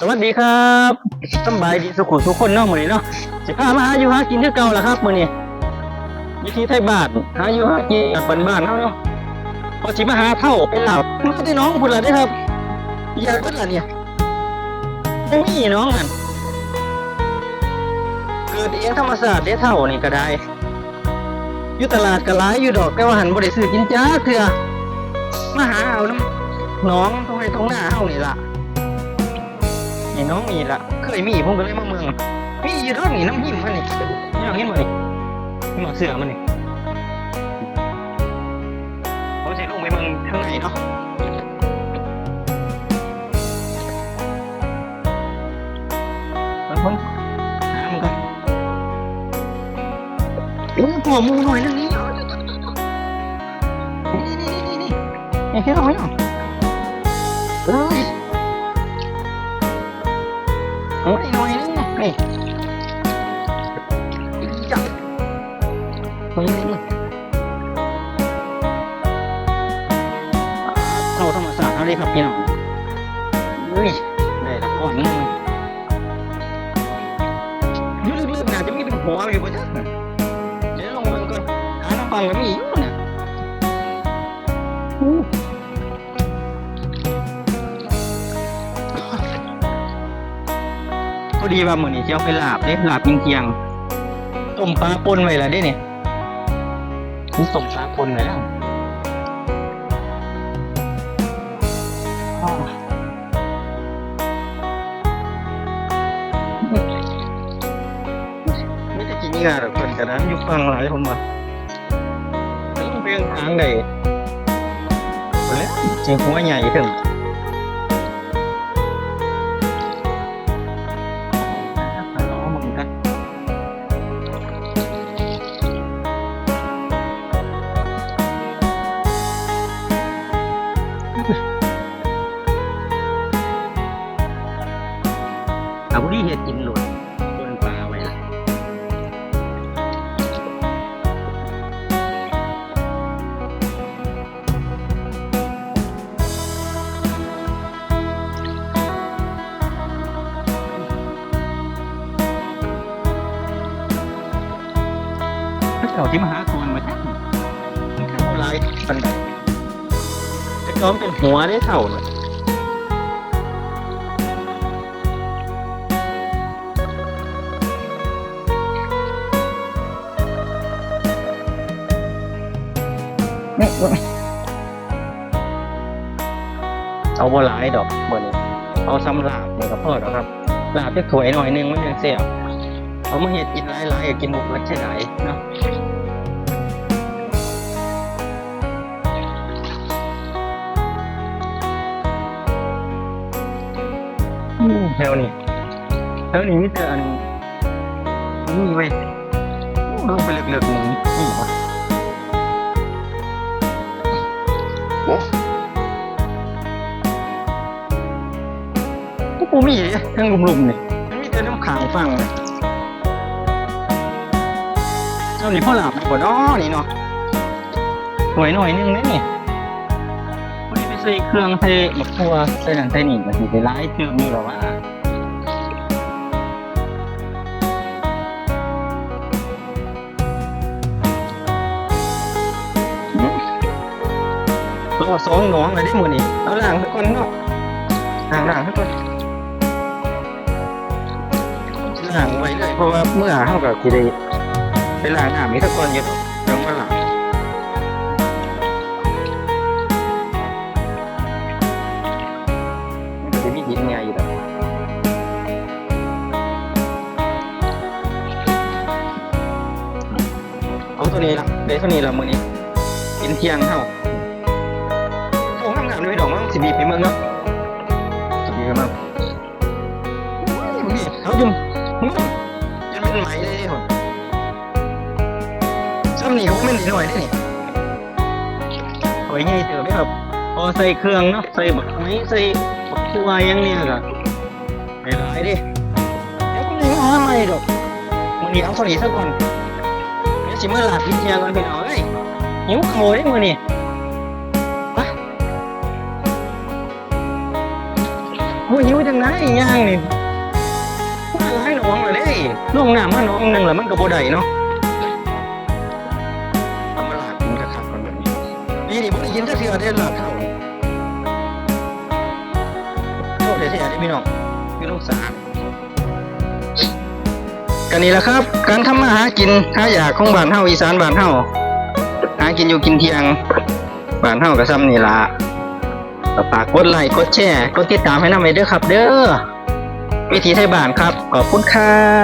สวัสดีครับสบายดีสุขุทุกคนเนาะมื้อนี้เนาะสิพามาหาอยู่หากินคือเก่าล่ะครับมื้อนี้วิธีไทยบ้านหาอยู่หากินแบบบ้านๆเฮาเนาะพอสิมาหาเท่าเป็นหลับมาได้น้องพุ่นล่ะเด้ครับอยากเพิ่นล่ะเนี่ยยังมีน้องนั่นเกิดเองธรรมศาสตร์เด้เท่านี่ก็ได้อยู่ตลาดก็หลายอยู่ดอกแต่ว่าหันบ่ได้ซื้อกินจ้าเทื่อมาหาเอาน้ำน้องตรงไหนตรงหน้าเฮานี่ล่ะ นี่น้องมีละเคยมีผมก็เลยมาเมืองมีอยู่เท่านี้น้ำหิมมันนี่นี่เห็นบ่นี่นี่หมอเสือมันนี่ผมจะลงไปเมืองข้างในเนาะแล้วผมหามันก่อนโอ้ยหัวหมูหน่อยนึงนี่นี่นี่นี่นี่นี่เห็นเอาไหมเนาะเอ้ย โอ้ยหน่อยนึงนี่จับหน่อยนึงเราธรรมศาสตร์อาเลยครับพี่น้องเฮ้ยได้ละก้อนนึงลึกๆน่าจะมีเป็นหัวอยู่ปะจ๊ะเดี๋ยวลงมันก่อนหาน้ำฟังก็มีอยู่นะ อู้พอดีว่ามื้อนี้สิเอาไปลาบเด้ลาบเกียงๆต้มปลาป่นไว้แล้วเด้เนี่ยนี่ต้มปลาป่นไว้แล้วอ้าวไม่ได้กินยาหรอกเพิ่นก็นะอยู่ฟังหลายผมว่าต้องเพียงทางใดไปแล้วจริงหัวใหญ่ถึงล้ อาบุรีเห็ดกินหลุดโดนปลาไว้ละถ้าเก่าที่มหากรมาจักมันเข้าลายปันไดจะก้อมเป็นหัวได้เท่าเลย เอาบ่หลายดอกบ่นี้เอาซ้ำลาบนี่ก็พอแล้วครับลาบจะถวยหน่อยหนึงมันยังเสียบเอามาเฮ็ดกินหลายๆกินหมดแล้วใช่ไหมนะอืมแถวนี้แถวนี้มีแต่อันนี่เว้ยลงไปเลือกๆมึงนี่วะ กูมีทั้งลุมๆนี่มันมีแต่น้ำขางฟังเจ้านี่พ่อหลับบ่เนาะนี่เนาะหน่วยหน่อยนึงนะนี่วันนี้ไปใส่เครื่องใส่หมักทัวใส่นั่นใส่นี่มันสิไปร้ายเติมนี่หรอวะรอสองหน้องเลยได้หมดนี่เอาล่างสักคนเนาะห่างหลังให้ก่อน ห่างไว้เลยเพราะว่าเมื่อเท่ากับทีเดไปล้างน้ำมีตะกอนอยู่ต้องมาหลังจะมีดินไงอยู่แล้วเอาตัวนี้ละเดี๋ยวตัวนี้ละมือนี้กินเที่ยงเท่าโอ้ห้ามงานด้วยดอกมั้งสิบีไปเมืองเนาะดีมากนี่เอาจุ่ม ยังเป็นไหมเลยนี่ผมซ้ำนี่เขาไม่หนีหน่อยได้นี่เอาไว้ไงเถอะไม่ครับพอใส่เครื่องเนาะใส่บักไม้ใส่บักทัวยังเนี่ยก็ไม่หลายดิเดี๋ยวก็ยังเอาใหม่ดอกมือนี้เอาสนีสักก่อนเดี๋ยวสิเมาลาดพิเทียก่อนพี่น้องเอ้ยหิวโขยมือนี่ไปบ่หิวจังไดย่างนี่ ลยเด้ลงน้ำมาหนองหนึงแล้วมันก็บ่ได้เนาะเอามาลากมันคักๆก่อนแบบนี้นี่นี่บ่ได้ยินจักเทื่อได้ลากเข้าโทษแท้ๆเด้พี่น้องอยู่น้องสารกันนี่แหละครับ การทำมาหากินหาอยากของบ้านเฮาอีสานบ้านเฮาหากินอยู่กินเที่ยงบ้านเฮาก็ซ้ำนี่ล่ะก็ฝากกดไลค์กดแชร์กดติดตามให้นำไว้เด้อครับ เด้อวิธีไทยบ้านครับ ขอบคุณครับ